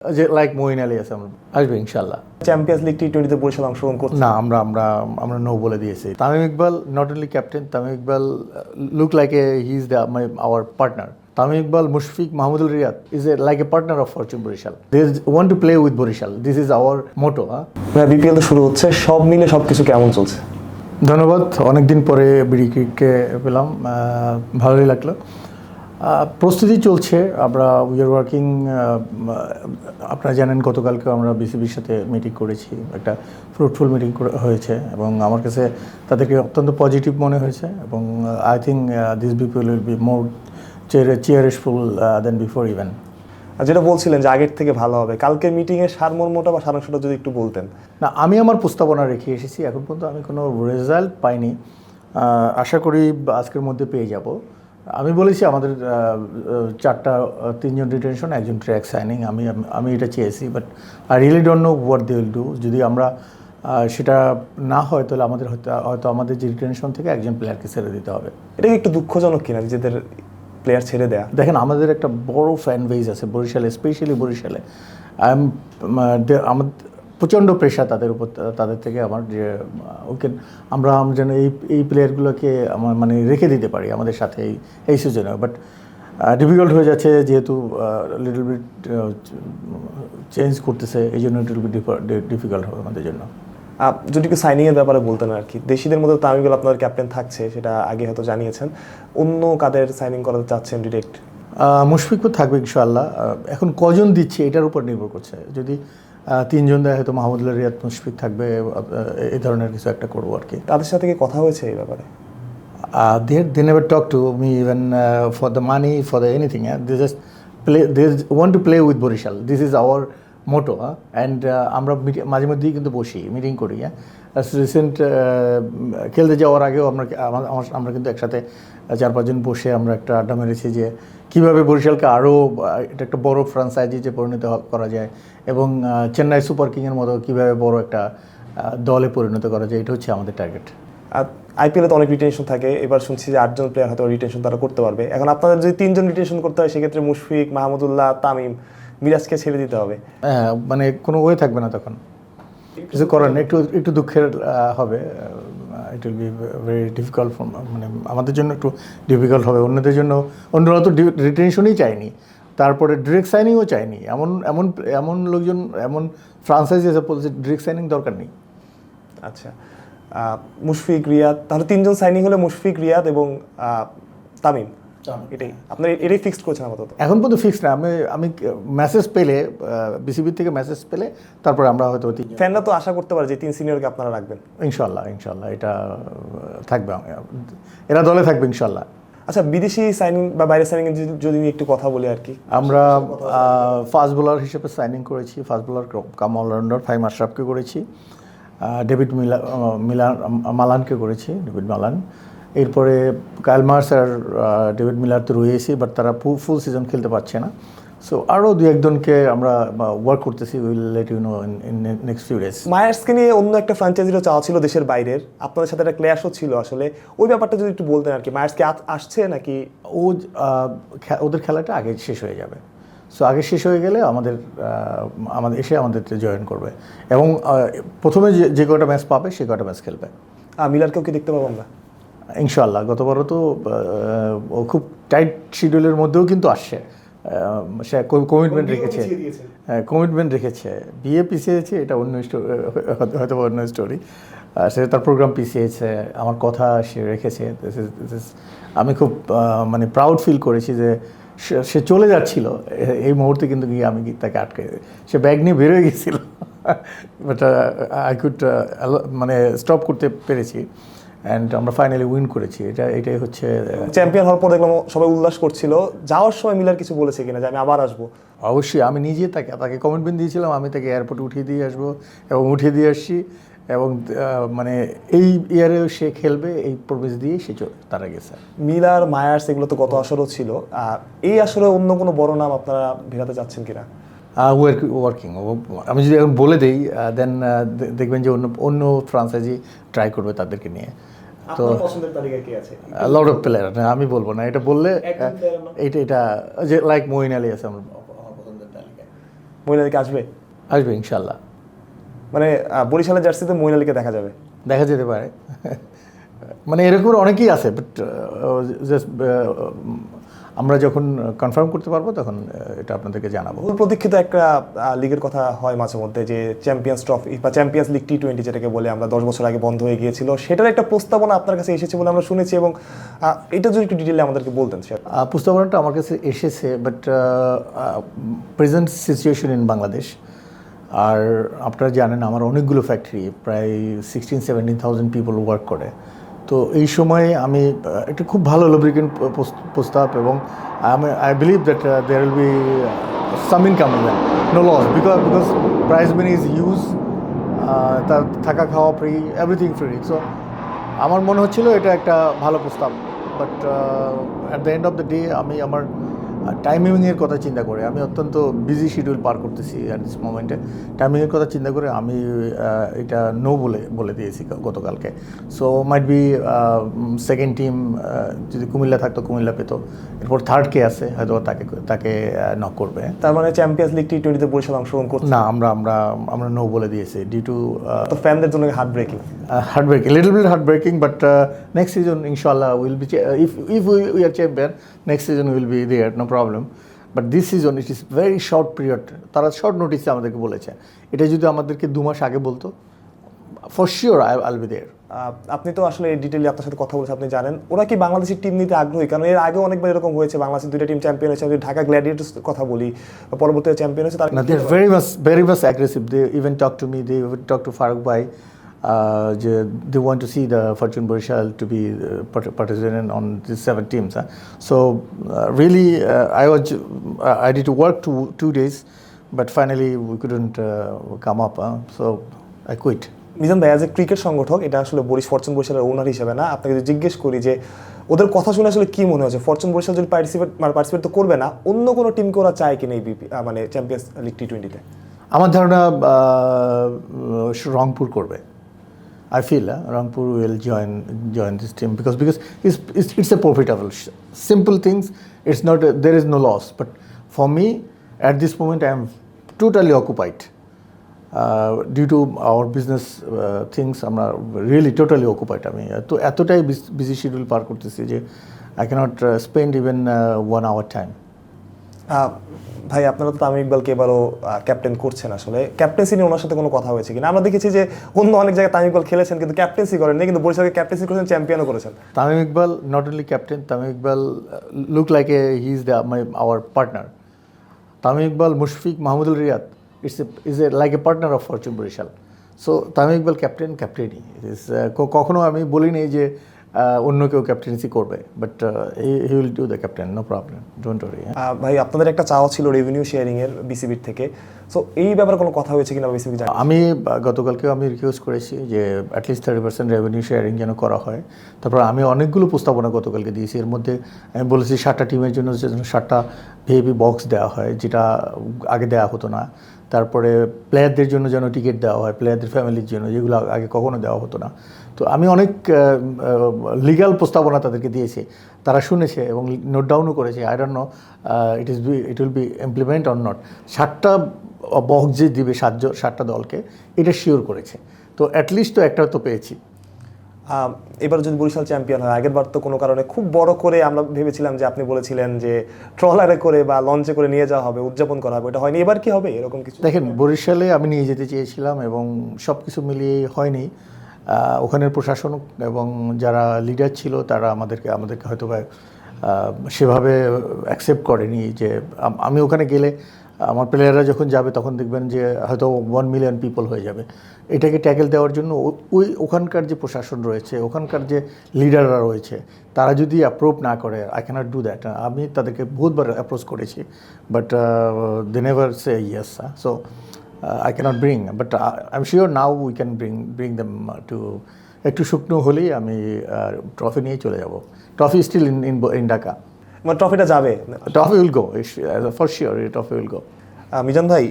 যে লাইক মইন আলী আছে আসবে ইনশাল্লাহ চ্যাম্পিয়ন্স লিগ টি টোয়েন্টিতে বরিশাল অংশগ্রহণ করছে। না আমরা আমরা আমরা নো বলে দিয়েছি। Tamim Iqbal not only captain Tamim Iqbal look like a he is the my our partner Tamim Iqbal Mushfiq Mahmudul Riyad is a like a partner of Fortune Barishal they want to play with Barishal this is our motto হ্যাঁ BPL তো শুরু হচ্ছে। সব মিলে সবকিছু কেমন চলছে? ধন্যবাদ। অনেকদিন পরে বিডিকে পেলাম। আহ, ভালোই লাগল। প্রস্তুতি চলছে। আমরা উই আর ওয়ার্কিং আপনারা জানেন গতকালকে আমরা বিসিবির সাথে মিটিং করেছি। একটা ফ্রুটফুল মিটিং হয়েছে এবং আমার কাছে তাদেরকে অত্যন্ত পজিটিভ মনে হয়েছে এবং I think this BPL will be more cheerful than before even যেটা বলছিলেন যে আগের থেকে ভালো হবে কালকে মিটিংয়ের সারমর্মটা বা সারাংশটা যদি একটু বলতেন। না আমি আমার প্রস্তাবনা রেখে এসেছি এখন পর্যন্ত আমি কোনো রেজাল্ট পাইনি। আশা করি আজকের মধ্যে পেয়ে যাব। আমি বলেছি আমাদের চারটা তিনজন ডিটেনশন একজন ট্র্যাক সাইনিং আমি আমি এটা চেয়েছি but I really don't know what they will do যদি আমরা সেটা না হয় তাহলে আমাদের হয়তো হয়তো আমাদের যে রিটেনশন থেকে একজন প্লেয়ারকে ছেড়ে দিতে হবে। এটা একটু দুঃখজনক কিনা নিজেদের প্লেয়ার ছেড়ে দেয়া? দেখেন আমাদের একটা বড় ফ্যান বেজ আছে বরিশালে স্পেশালি বরিশালে। আই এম আমার প্রচণ্ড প্রেশার তাদের উপর তাদের থেকে আমার যে ওকে আমরা যেন এই এই প্লেয়ারগুলোকে আমার মানে রেখে দিতে পারি আমাদের সাথে এই এই সিজনে বাট ডিফিকাল্ট হয়ে যাচ্ছে যেহেতু লিটল বিট চেঞ্জ করতেছে এই জন্য লিটল বিট ডিফিকাল্ট হবে আমাদের জন্য। যদি একটু সাইনিংয়ের ব্যাপারে বলতেন আর কি দেশিদের মধ্যে তামিমুল আপনার ক্যাপ্টেন থাকছে সেটা আগে হয়তো জানিয়েছেন। অন্য কাদের সাইনিং করাতে চাচ্ছেন ডিরেক্ট মুশফিকও থাকবে ইনশাআল্লাহ। এখন কজন দিচ্ছে এটার উপর নির্ভর করছে। যদি তিনজন দেয় হয়তো মাহমুদুল্লাহ রিয়াদ মুশফিক থাকবে এই ধরনের কিছু একটা করব আর কি। তাদের সাথে কি কথা হয়েছে এই ব্যাপারে? They they never talk to me even for the money for the anything they just play they want to play with Barishal this is our motto and আমরা মাঝে মধ্যেই কিন্তু বসি মিটিং করি হ্যাঁ রিসেন্ট খেলতে যাওয়ার আগেও আমার- আমরা কিন্তু একসাথে চার পাঁচজন বসে আমরা একটা আড্ডা মেরেছি যে কীভাবে বরিশালকে আরও এটা একটা বড় ফ্রাঞ্চাইজি যে পরিণত করা যায় এবং চেন্নাই সুপার কিংয়ের মতো কীভাবে বড় একটা দলে পরিণত করা যায় এটা হচ্ছে আমাদের টার্গেট আর আইপিএলে তো অনেক রিটেনশন থাকে এবার শুনছি যে আটজন প্লেয়ার হয়তো রিটেনশন তারা করতে পারবে। এখন আপনাদের যদি তিনজন রিটেনশন করতে হয় সেক্ষেত্রে মুশফিক মাহমুদুল্লাহ তামিম মিরাজকে ছেড়ে দিতে হবে। হ্যাঁ মানে কোনো ওয়ে থাকবে না তখন। কিছু করার নেই একটু একটু দুঃখের হবে it will be very difficult মানে আমাদের জন্য একটু ডিফিকাল্ট হবে। অন্যদের জন্য, অন্যরা তো রিটেনশনই চায়নি। তারপরে ডিরেক্ট সাইনিংও চায়নি। এমন এমন এমন লোকজন, এমন ফ্রান্সাইজি এসে বলছে ডিরেক্ট সাইনিং দরকার নেই। আচ্ছা। মুশফিক রিয়াদ, তাহলে তিনজন সাইনিং হলে মুশফিক রিয়াদ এবং তামিম। এটাই। আপনার এটাই ফিক্সড করছেন আপাতত। এখন পর্যন্ত ফিক্স না। আমি আমি মেসেজ পেলে বিসিবি থেকে মেসেজ পেলে তারপরে আমরা হয়তো তিনজন ফ্যানরা তো আশা করতে পারে যে তিন সিনিয়রকে আপনারা রাখবেন। ইনশাল্লাহ ইনশাল্লাহ। এটা থাকবে এরা দলে থাকবে ইনশাল্লাহ। আচ্ছা বিদেশি সাইনিং বা বাইরে সাইনিং যদি একটু কথা বলি আর কি। আমরা ফাস্ট বোলার হিসেবে সাইনিং করেছি। Fast bowler cum allrounder Faheem আশরাফকে করেছি। ডেভিড মিলা মিলান মালানকে করেছি ডেভিড মালান। এরপরে কাইল মার্স আর ডেভিড মিলার তো রয়েছি বাট তারা ফুল সিজন খেলতে পারছে না। সো আরও দু একজনকে আমরা ওয়ার্ক করতেছি will let you know in next few days মায়ার্সকে নিয়ে অন্য একটা ফ্র্যাঞ্চাইজিরও চাওয়া ছিল দেশের বাইরের। আপনাদের সাথে একটা ক্ল্যাশও ছিল আসলে। ওই ব্যাপারটা যদি একটু বলতেন আর কি মায়ার্সকে আসছে নাকি? ও ওদের খেলাটা আগে শেষ হয়ে যাবে। সো আগে শেষ হয়ে গেলে আমাদের আমাদের এসে আমাদের জয়েন করবে। এবং প্রথমে যে যে কটা ম্যাচ পাবে সে কটা ম্যাচ খেলবে। মিলারকেও কি দেখতে পাবো আমরা? ইনশাল্লাহ গতবারও তো ও খুব টাইট শিডিউলের মধ্যেও কিন্তু আসছে। সে কমিটমেন্ট রেখেছে। হ্যাঁ কমিটমেন্ট রেখেছে। বিয়ে পিছিয়েছে এটা অন্য স্টোরি হয়তো অন্য স্টোরি সে তার প্রোগ্রাম পিছিয়েছে আমার কথা সে রেখেছে। আমি খুব মানে প্রাউড ফিল করেছি যে সে- চলে যাচ্ছিল। এই মুহূর্তে কিন্তু গিয়ে আমি তাকে আটকে সে ব্যাগ নিয়ে বেরোয় গেছিল। বাট আই কুড মানে স্টপ করতে পেরেছি। অ্যান্ড আমরা ফাইনালি উইন করেছি। এটা এটাই হচ্ছে চ্যাম্পিয়ন হওয়ার পর দেখলাম সবাই উল্লাস করছিল। যাওয়ার সময় মিলার কিছু বলেছে কিনা যে আমি আবার আসব। অবশ্যই আমি নিজে তাকে তাকে কমিটমেন্ট দিয়েছিলাম আমি তাকে এয়ারপোর্টে উঠিয়ে দিয়ে আসব এবং উঠিয়ে দিয়ে আসছি এবং মানে এই ইয়ারেও সে খেলবে এই প্রবেশ দিয়ে সে চলে তারা গেছে মিলার মায়ার্স এগুলো তো গত আসরও ছিল। আহ, এই আসরে অন্য কোনো বড় নাম আপনারা ভেরাতে যাচ্ছেন কিনা? ওয়ার্কিং আমি যদি এখন বলে দিই দেন দেখবেন যে অন্য অন্য ফ্রান্সাইজি ট্রাই করবে তাদেরকে নিয়ে। তো লট অফ প্লেয়ার আমি বলব না এটা বললে? এটা এটা যে লাইক মহিন আলী আছে আমার। মহিলা লিগে আসবে? আসবে ইনশাল্লাহ মানে বরিশালের জার্সিতে মহিন আলীকে দেখা যাবে? দেখা যেতে পারে। মানে এরকম অনেকেই আছে বাট জাস্ট আমরা যখন কনফার্ম করতে পারব তখন এটা আপনাদেরকে জানাব। প্রতীক্ষিত একটা লিগের কথা হয় মাঝে মধ্যে যে চ্যাম্পিয়ন্স ট্রফি বা চ্যাম্পিয়ন্স লিগ টি টোয়েন্টি যেটাকে বলে আমরা দশ বছর আগে বন্ধ হয়ে গিয়েছিল সেটার একটা প্রস্তাবনা আপনার কাছে এসেছে বলে আমরা শুনেছি এবং এটা যদি একটু ডিটেলে আমাদেরকে বলতেন স্যার প্রস্তাবনাটা আমার কাছে এসেছে but present situation in Bangladesh আর আপনারা জানেন আমার অনেকগুলো ফ্যাক্টরি প্রায় sixteen seventeen thousand people work করে। তো এই সময়ে আমি একটা খুব ভালো লুব্রিকেন্ট প্রস্তাব এবং আমি I believe that there will be some income no loss because because price mean is use তার থাকা খাওয়া ফ্রি এভরিথিং ফ্রি সো আমার মনে হচ্ছিল এটা একটা ভালো প্রস্তাব but at the end of the day আমি আমার টাইমিংয়ের কথা চিন্তা করে আমি অত্যন্ত বিজি শিডিউল পার করতেছি অ্যাট দিস মোমেন্টে টাইমিংয়ের কথা চিন্তা করে আমি এটা নো বলে বলে দিয়েছি গতকালকে। So might be second team যদি কুমিল্লা থাকতো কুমিল্লা পেতো। এরপর থার্ড কে আছে হয়তো তাকে তাকে নক করবে। তার মানে চ্যাম্পিয়ন্স লিগ টি টোয়েন্টিতে বরিশাল অংশগ্রহণ করছে? না আমরা আমরা আমরা নো বলে দিয়েছি। ডিউ টু তো ফ্যানদের জন্য heart breaking uh, breaking little little bit breaking but next season season, will be be. If if আর we, next season will be season we will but this no problem. But this season it is very short period. তারা short নোটিসে আমাদেরকে বলেছে এটা যদি আমাদেরকে দু মাস আগে বলতো for sure I'll be there আপনি তো আসলে ডিটেইলি আপনার সাথে কথা বলেছে আপনি জানেন ওরা কি বাংলাদেশের টিম নিতে আগ্রহী কারণ এর আগে অনেকবার এরকম হয়েছে বাংলাদেশের দুইটা টিম চ্যাম্পিয়ন হয়েছে ঢাকা গ্ল্যাডিয়েটর্স কথা বলি পরবর্তীতে চ্যাম্পিয়ন হয়েছে তার Now they're very much, very much aggressive. They even talk to me. They even talk to যে they want to see the Fortune Barishal to be participant on the seven teams হ্যাঁ so really I was I'd to work two two days but finally we couldn't come up so I quit Nizam ভাই as এ cricket সংগঠক এটা আসলে Boris fortune বরিশালের ওনার হিসেবে না। আপনাকে যদি জিজ্ঞেস করি যে ওদের কথা শুনে আসলে কী মনে হয়েছে ফরচুন বরিশাল যদি পার্টিসিপেট মানে পার্টিসিপেট তো করবে না অন্য কোনো টিমকে ওরা চায় কিনা এই বিপি মানে চ্যাম্পিয়ন্স লিগ টি টোয়েন্টিতে আমার ধারণা রংপুর করবে। I feel uh, Rangpur will join join this team because because it's, it's, it's a profitable. Simple things. It's not a, there is no loss. But for me, at this moment, I am totally occupied uh, due to our business uh, things. আমরা really totally occupied. আমি তো এতটাই busy schedule পার করতেছি যে I cannot uh, spend even uh, one hour time. আহ, ভাই, আপনারা তো তামিম ইকবালকে এবারও ক্যাপ্টেন করছেন আসলে। ক্যাপ্টেন্সি নিয়ে ওনার সাথে কোনো কথা হয়েছে কিনা? আমরা দেখেছি যে অন্য অনেক জায়গায় তামিম ইকবাল খেলেছেন, কিন্তু ক্যাপ্টেন্সি করেননি, কিন্তু বরিশালকে ক্যাপ্টেন্সি করেছেন চ্যাম্পিয়নও করেছেন। Tamim Iqbal not only captain Tamim Iqbal look like a he is the my our partner Tamim Iqbal, Mushfiq Mahmudul Riyad it's a is a like a partner of Fortune Barishal. So Tamim Iqbal captain ক্যাপ্টেনই ইস কখনো আমি বলিনি যে অন্য কেউ captaincy করবে but he will do the captain no problem don't ah, ভাই আপনাদের একটা চাওয়া ছিল রেভিনিউ শেয়ারিং এর বিসিবির থেকে। সো এই ব্যাপারে কোনো কথা হয়েছে কিনা বিসিবি আমি আহ, গতকালকেও আমি রিকোয়েস্ট করেছি যে at least thirty percent revenue sharing যেন করা হয়। তারপর আমি অনেকগুলো প্রস্তাবনা গতকালকে দিয়েছি। এর মধ্যে আমি বলেছি সাতটা টিমের জন্য সাতটা ভিআইপি বক্স দেওয়া হয় যেটা আগে দেওয়া হতো না। তারপরে প্লেয়ারদের জন্য যেন টিকিট দেওয়া হয় প্লেয়ারদের ফ্যামিলির জন্য, যেগুলো আগে কখনো দেওয়া হতো না। তো আমি অনেক লিগাল প্রস্তাবনা তাদেরকে দিয়েছি। তারা শুনেছে এবং নোট ডাউনও করেছে। I don't know it is be it will be implement or not সাতটা বক্স যে দিবে সাতজন, সাতটা দলকে, এটা শিওর করেছে। তো অ্যাটলিস্ট তো একটা তো পেয়েছি। এবার যদি বরিশাল চ্যাম্পিয়ন হয় আগের বার তো কোনো কারণে খুব বড় করে আমরা ভেবেছিলাম যে আপনি বলেছিলেন যে ট্রলারে করে বা লঞ্চে করে নিয়ে যাওয়া হবে, উদযাপন করা হবে এটা হয়নি। এবার কি হবে? এরকম কিছু? দেখেন, বরিশালে আমি নিয়ে যেতে চেয়েছিলাম এবং সব কিছু মিলিয়ে হয়নি। ওখানের প্রশাসন এবং যারা লিডার ছিল, তারা আমাদেরকে আমাদেরকে হয়তো সেভাবে অ্যাকসেপ্ট করেনি যে আমি ওখানে গেলে আমার প্লেয়াররা যখন যাবে তখন দেখবেন যে হয়তো ওয়ান মিলিয়ন পিপল হয়ে যাবে। এটাকে ট্যাকেল দেওয়ার জন্য ওই ওখানকার যে প্রশাসন রয়েছে ওখানকার যে লিডাররা রয়েছে তারা যদি অ্যাপ্রুভ না করে আই ক্যানট ডু দ্যাট আমি তাদেরকে বহুতবার অ্যাপ্রোচ করেছি but they never say yes so I can't bring but I am I'm sure we can bring bring them uh, একটু শুকনো হলেই আমি ট্রফি নিয়ে চলে যাব। Trophy still in in in Dhaka মানে ট্রফিটা যাবে। Trophy will go for sure trophy will go Mizan ভাই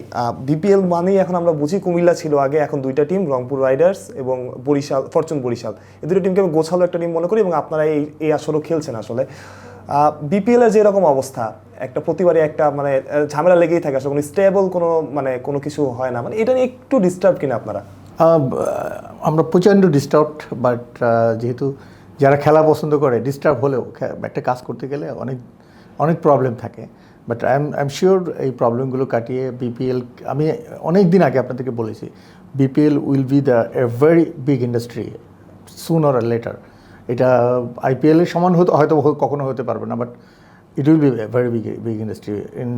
বিপিএল মানেই এখন আমরা বুঝি কুমিল্লা ছিল আগে এখন দুইটা টিম রংপুর রাইডার্স এবং বরিশাল ফরচুন বরিশাল। এই দুটো টিমকে আমি গোছালো একটা টিম মনে করি এবং আপনারা এই এই আসরও খেলছেন আসলে। বিপিএল এর যেরকম অবস্থা একটা প্রতিবারই একটা মানে ঝামেলা লেগেই থাকে আসলে কোনো স্টেবল কোনো মানে কোনো কিছু হয় না। মানে এটা নিয়ে একটু ডিস্টার্ব কিনা আপনারা? আমরা প্রচণ্ড ডিস্টার্বড বাট যেহেতু যারা খেলা পছন্দ করে ডিস্টার্ব হলেও একটা কাজ করতে গেলে অনেক অনেক প্রবলেম থাকে। But I am I am sure এই প্রবলেমগুলো কাটিয়ে বিপিএল আমি অনেক দিন আগে আপনাদেরকে বলেছি BPL will be the a very big industry soon or later এটা আইপিএলের সমান হতে হয়তো কখনো হতে পারবে না but it will be very big big industry in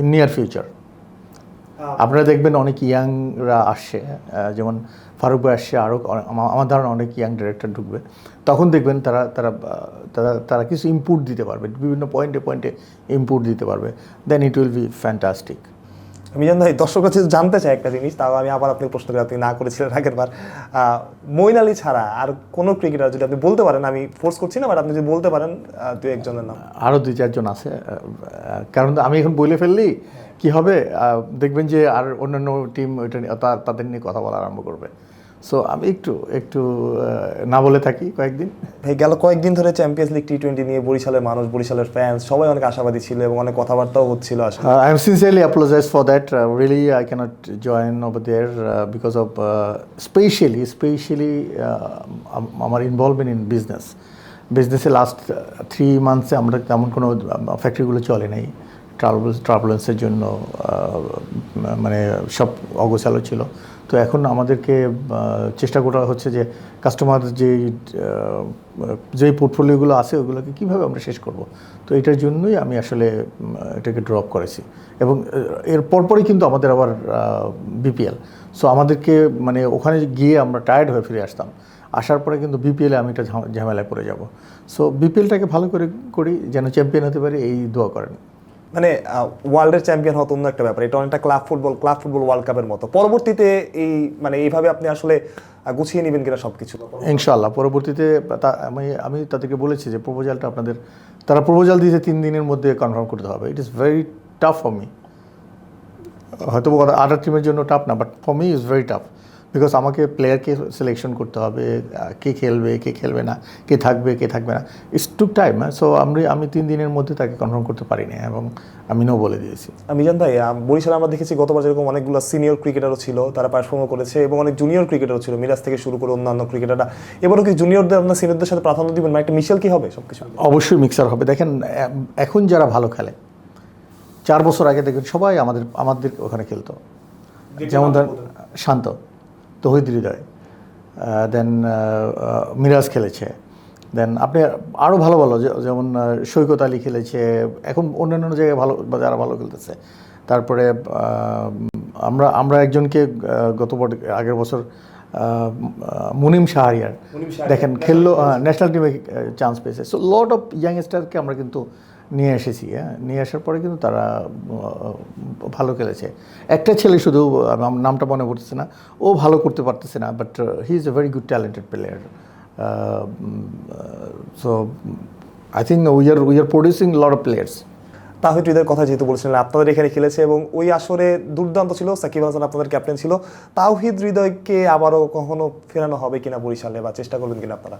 in near future আপনারা দেখবেন অনেক ইয়াংরা আসছে যেমন ফারুক ভাই আসছে আরও আমার ধারণা অনেক ইয়াং ডিরেক্টর ঢুকবে। তখন দেখবেন তারা তারা তারা তারা কিছু ইনপুট দিতে পারবে বিভিন্ন পয়েন্টে পয়েন্টে ইনপুট দিতে পারবে then it will be fantastic Mizan ভাই দর্শক কাছে জানতে চাই একটা জিনিস তাও আমি আবার আপনি প্রশ্ন করি আপনি না করেছিলেন আগের বার মঈন আলী ছাড়া আর কোনো ক্রিকেটার যদি আপনি বলতে পারেন আমি ফোর্স করছি না বাট আপনি যদি বলতে পারেন দু একজনের নাম। আরও দুই চারজন আছে কারণ আমি এখন বলে ফেললি কি হবে? দেখবেন যে আর অন্যান্য টিম ওইটা তাদের নিয়ে কথা বলা আরম্ভ করবে। সো আমি একটু একটু না বলে থাকি কয়েকদিন। ভাই গেল কয়েকদিন ধরে চ্যাম্পিয়ন্স লিগ টি টোয়েন্টি নিয়ে বরিশালের মানুষ বরিশালের ফ্যান্স সবাই অনেক আশাবাদী ছিল এবং অনেক কথাবার্তাও হচ্ছিল আসলে। Uh, I'm sincerely apologize for that. Uh, really, I cannot join over there uh, specially uh, uh, um- আমার ইনভলভমেন্ট ইন বিজনেস বিজনেসে লাস্ট থ্রি মান্থসে আমরা তেমন কোনো ফ্যাক্টরিগুলো চলে নাই। ট্রাভেল ট্রাভেলেন্সের জন্য মানে সব অগোছালো ছিল। তো এখন আমাদেরকে চেষ্টা করা হচ্ছে যে কাস্টমার আহ, যেই পোর্টফোলিওগুলো আছে ওগুলোকে কীভাবে আমরা শেষ করব। তো এটার জন্যই আমি আসলে এটাকে ড্রপ করেছি। এবং এর পরপরই কিন্তু আমাদের আবার বিপিএল সো আমাদেরকে মানে ওখানে গিয়ে আমরা টায়ার্ড হয়ে ফিরে আসতাম। আসার পরে কিন্তু বিপিএলে আমি এটা ঝাম- ঝামেলায় পড়ে যাব। সো বিপিএলটাকে ভালো করে করি যেন চ্যাম্পিয়ন হতে পারি এই দোয়া করেন। মানে ওয়ার্ল্ডের চ্যাম্পিয়ন হতো অন্য একটা ব্যাপার। এটা অনেকটা club football club football world কাপের মতো। পরবর্তীতে এই মানে এইভাবে আপনি আসলে গুছিয়ে নেবেন কিনা সব কিছু ইনশাল্লাহ পরবর্তীতে আমি আমি তাদেরকে বলেছি যে প্রপোজালটা আপনাদের, তারা প্রপোজাল দিয়েছে তিন দিনের মধ্যে কনফার্ম করতে হবে। It is very tough for me হয়তো আদার টিমের জন্য টাফ না but for me is very tough because আমাকে প্লেয়ারকে সিলেকশন করতে হবে কে খেলবে কে খেলবে না কে থাকবে কে থাকবে না। ইটস টুক টাইম সো আমি আমি তিন দিনের মধ্যে তাকে কনফার্ম করতে পারিনি এবং আমি নো বলে দিয়েছি। মিজান ভাই বরিশালে আমরা দেখেছি গতবার যেরকম অনেকগুলো সিনিয়র ক্রিকেটারও ছিল তারা পারফর্মও করেছে এবং অনেক জুনিয়র ক্রিকেটারও ছিল মিরাজ থেকে শুরু করে অন্যান্য ক্রিকেটাররা এবারও কি জুনিয়রদের আপনার সিনিয়রদের সাথে প্রাধান্য দিবেন? মানে একটা মিশেল কি হবে সব কিছু অবশ্যই মিক্সার হবে। দেখেন এখন যারা ভালো খেলে চার বছর আগে দেখবেন সবাই আমাদের আমাদের ওখানে খেলতো। যেমন ধরেন শান্ত। তহিদ হৃদয় দেন মিরাজ খেলেছে। দেন আপনি আরও ভালো ভালো যেমন সৈকত আলী খেলেছে এখন অন্যান্য জায়গায় ভালো বা যারা ভালো খেলতেছে। তারপরে আমরা আমরা একজনকে গত আগের বছর মুনিম শাহরিয়ার দেখেন খেললো ন্যাশনাল টিমে চান্স পেয়েছে। সো লট অফ ইয়াংস্টারকে আমরা কিন্তু নিয়ে এসেছি হ্যাঁ? নিয়ে আসার পরে কিন্তু তারা ভালো খেলেছে। একটা ছেলে শুধু নামটা মনে পড়তেছে না। ও ভালো করতে পারতেছে না but he is a very good talented player so I think we are we are producing lot of players Towhid হৃদয়ের কথা যেহেতু বলছিলেন, আপনাদের এখানে খেলেছে এবং ওই আসরে দুর্দান্ত ছিল, সাকিব হাসান আপনাদের ক্যাপ্টেন ছিল। তাওহিদ হৃদয়কে আবারও কখনো ফেরানো হবে কিনা বরিশালে বা চেষ্টা করবেন কিনা আপনারা?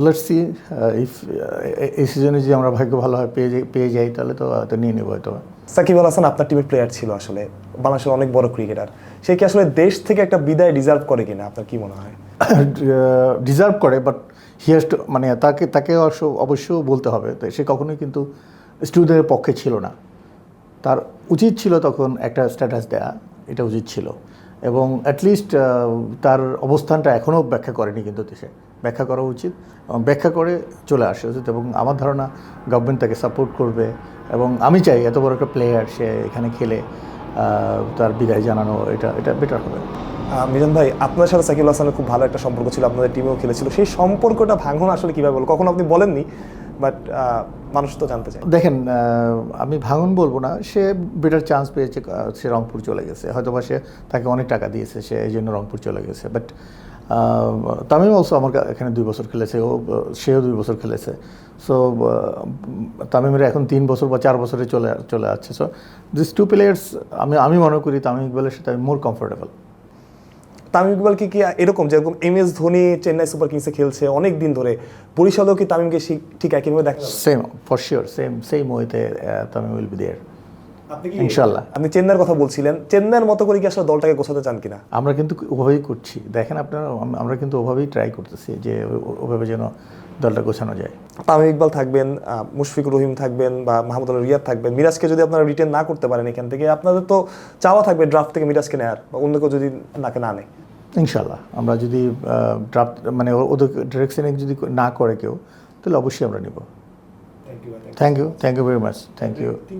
লেটস সি ইফ এই সিজনে যদি আমরা ভাগ্য ভালো হয় পেয়ে পেয়ে যাই তাহলে তো তো নিয়ে নেব হয়তো। সাকিব আল হাসান আপনার টিমের প্লেয়ার ছিল আসলে। বাংলাদেশের অনেক বড় ক্রিকেটার সে কি আসলে দেশ থেকে একটা বিদায় ডিজার্ভ করে কিনা? আপনার কি মনে হয়? ডিজার্ভ করে বাট হি হ্যাজ টু মানে তাকে তাকে অবশ্য- বলতে হবে। সে কখনোই কিন্তু স্টুডেন্টের পক্ষে ছিল না। তার উচিত ছিল তখন একটা স্ট্যাটাস দেয়া এটা উচিত ছিল। এবং অ্যাটলিস্ট তার অবস্থানটা এখনও ব্যাখ্যা করেনি কিন্তু দেশে ব্যাখ্যা করা উচিত এবং ব্যাখ্যা করে চলে আসা উচিত এবং আমার ধারণা গভর্নমেন্ট তাকে সাপোর্ট করবে এবং আমি চাই এত বড় একটা প্লেয়ার সে এখানে খেলে তার বিদায় জানানো এটা এটা বেটার হবে। মিজান ভাই আপনার সাথে সাকিব হাসানের খুব ভালো একটা সম্পর্ক ছিল আপনাদের টিমেও খেলেছিল। সেই সম্পর্কটা ভাঙন আসলে কীভাবে বলো? কখনো আপনি বলেননি বাট মানুষ তো জানতে চায়। দেখেন আমি ভাঙন বলব না সে বেটার চান্স পেয়েছে সে রংপুর চলে গেছে। হয়তো বা সে তাকে অনেক টাকা দিয়েছে সে এই জন্য রংপুর চলে গেছে। বাট তামিম অলসো আমার এখানে দুই বছর খেলেছে ও সেও দুই বছর খেলেছে। সো তামিমের এখন তিন বছর বা চার বছরে চলে চলে আসছে। সো দিস টু প্লেয়ার্স আমি আমি মনে করি তামিম ইকবালের সাথে আমি মোর কমফোর্টেবল তামিম ইকবাল কি কি এরকম যেরকম M S Dhoni Chennai super কিংসে খেলছে অনেক দিন ধরে বরিশালেও কি তামিমকে ঠিক একইভাবে দেখা same for sure same same ওয়েতে তামিম উইল বি দেয়ার আপনি কি ইনশাল্লাহ আপনি চেন্নাইয়ের কথা বলছিলেন চেন্নাইয়ের মতো করে কি আসলে দলটাকে গোছাতে চান কিনা? আমরা কিন্তু ওভাবেই করছি। দেখেন আপনারা আমরা কিন্তু ওভাবেই ট্রাই করতেছি যে ওভাবে যেন দলটা গোছানো যায়। তামিম ইকবাল থাকবেন মুশফিকুর রহিম থাকবেন বা মাহমুদ আল রিয়াদ থাকবেন। মিরাজকে যদি আপনারা রিটেন না করতে পারেন এখান থেকে আপনাদের তো চাওয়া থাকবে ড্রাফট থেকে মিরাজকে নেয়ার বা অন্য কেউ যদি নাকে না নেয় ইনশাল্লাহ আমরা যদি ড্রাফট মানে ওদের ডিরেকশনে যদি না করে কেউ তাহলে অবশ্যই আমরা নিব। Thank you thank you very much thank you